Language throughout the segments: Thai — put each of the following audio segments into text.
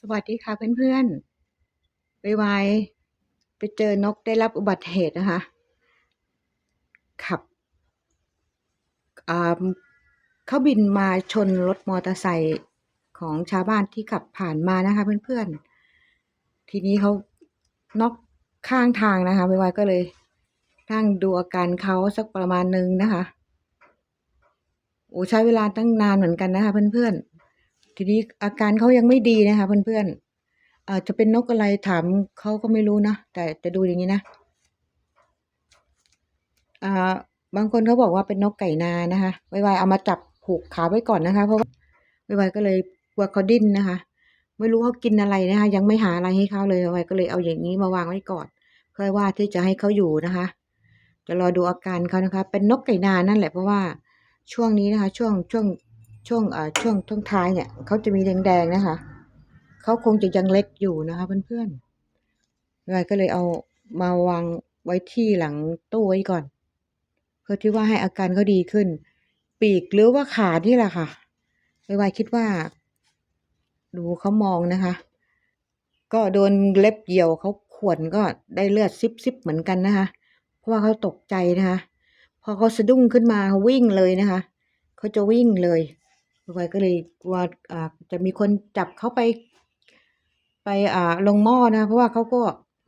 สวัสดีค่ะเพื่อนๆ ไวๆไปเจอนกได้รับอุบัติเหตุนะคะ ขับอ่าเขาบินมาชนรถมอเตอร์ไซค์ของชาวบ้านที่ขับผ่านมานะคะเพื่อนๆ ทีนี้เขานกข้างทางนะคะไวๆก็เลยนั่งดูอาการเขาสักประมาณนึงนะคะ โอ้ใช้เวลาตั้งนานเหมือนกันนะคะเพื่อนๆ ทีนี้อาการเขายังไม่ดีนะคะ เพื่อนๆอาจจะเป็นนกอะไรถามเขาก็ไม่รู้นะแต่จะดูอย่างนี้นะอ่าบางคนเขาบอกว่าเป็นนกไก่นานะคะไวๆเอามาจับผูกขาไว้ก่อนนะคะ เพราะว่าไวๆก็เลยกลัวเขาดิ้นนะคะ ไม่รู้เขากินอะไรนะคะ ยังไม่หาอะไรให้เขาเลยไวๆก็เลยเอาอย่างนี้มาวางไว้ก่อนเพื่อว่าที่จะให้เขาอยู่นะคะจะรอดูอาการเขานะคะ เป็นนกไก่นานั่นแหละเพราะว่าช่วงนี้นะคะ ช่วงช่วง ช่วงอ่าช่วงช่วงท้ายเนี่ยเขาจะมีแดงๆนะคะเขาคงจะยังเล็กอยู่นะคะเพื่อนๆไวๆก็เลยเอามาวางไว้ที่หลังตู้ไว้ก่อน เพื่อที่ว่าให้อาการเขาดีขึ้น ปีกหรือว่าขาที่แหละค่ะไวๆคิดว่า ดูเขามองนะคะ ก็โดนเล็บเหี่ยวเขาข่วนก็ได้เลือดซิบซิบเหมือนกันนะคะเพราะว่าเขาตกใจนะคะ พอเขาสะดุ้งขึ้นมาวิ่งเลยนะคะ เขาจะวิ่งเลย ไวๆก็เลยกลัวอ่าจะมีคนจับเขาไป ไปอ่าลงหม้อนะ เพราะว่าเขาก็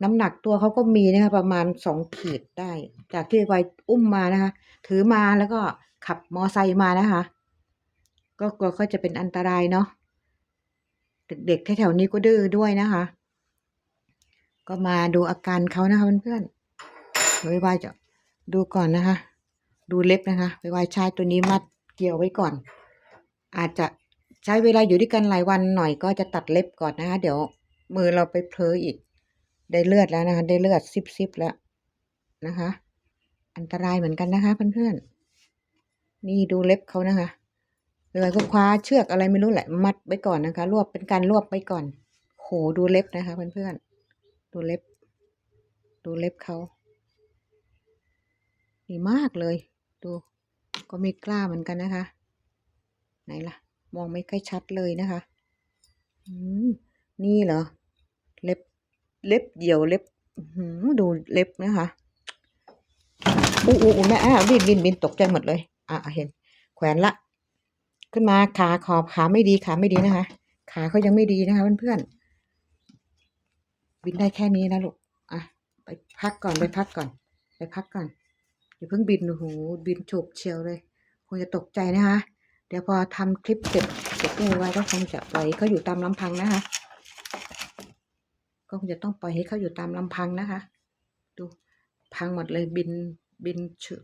น้ำหนักตัวเขาก็มีนะคะประมาณสองขีดได้ จากที่ไวอุ้มมานะคะ ถือมาแล้วก็ขับมอไซค์มานะคะ ก็กลัวเขาจะเป็นอันตรายเนาะเด็กๆแถวๆนี้ก็ดื้อด้วยนะคะ ก็มาดูอาการเขานะคะเพื่อนๆไวๆจะดูก่อนนะคะ ดูเล็บนะคะไวๆใช้ตัวนี้มัดเกี่ยวไว้ก่อน อาจจะใช้เวลาอยู่ด้วยกันหลายวันหน่อยก็จะตัดเล็บก่อนนะคะ เดี๋ยวมือเราไปเพลออีก ได้เลือดแล้วนะคะ ได้เลือดซิบซิบแล้วนะคะ อันตรายเหมือนกันนะคะเพื่อนๆนี่ดูเล็บเขานะคะเลยก็คว้าเชือกอะไรไม่รู้แหละ มัดไว้ก่อนนะคะ รวบเป็นการรวบไว้ก่อนโหดูเล็บนะคะเพื่อนๆดูเล็บ ดูเล็บเขาดีมากเลย ดูก็ไม่กล้าเหมือนกันนะคะ ไหนล่ะ มองไม่ค่อยชัดเลยนะคะอืมนี่เหรอ เล็บ เล็บเหี่ยวเล็บหือดูเล็บนะคะอู้อู้อู้แม่อะบินบินบินตกใจหมดเลย อะเห็น แขวนละ ขึ้นมาขาขอบขาไม่ดีขาไม่ดีนะคะ ขาเขายังไม่ดีนะคะเพื่อนๆบินได้แค่นี้นะลูกอะไปพักก่อนไปพักก่อน ไปพักก่อนอย่าเพิ่งบินโอ้โหบินฉุบเชียวเลยคงจะตกใจนะคะ เดี๋ยวพอทำคลิปเสร็จเสร็จเรียบร้ก็คงจะปล่อยเขาอยู่ตามลำพังนะคะ ก็คงจะต้องปล่อยให้เขาอยู่ตามลำพังนะคะ ดูพังหมดเลยบินบินเฉย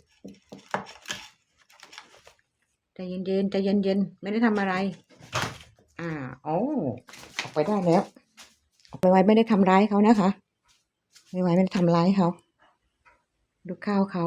ใจเย็นๆใจเย็นๆไม่ได้ทำอะไร อ่าโอ๋อออกไปได้แล้วออกไปไว้ไม่ได้ทำร้ายเขานะคะ ไม่ไว้ไม่ได้ทำร้ายเขาดูข้าวเขา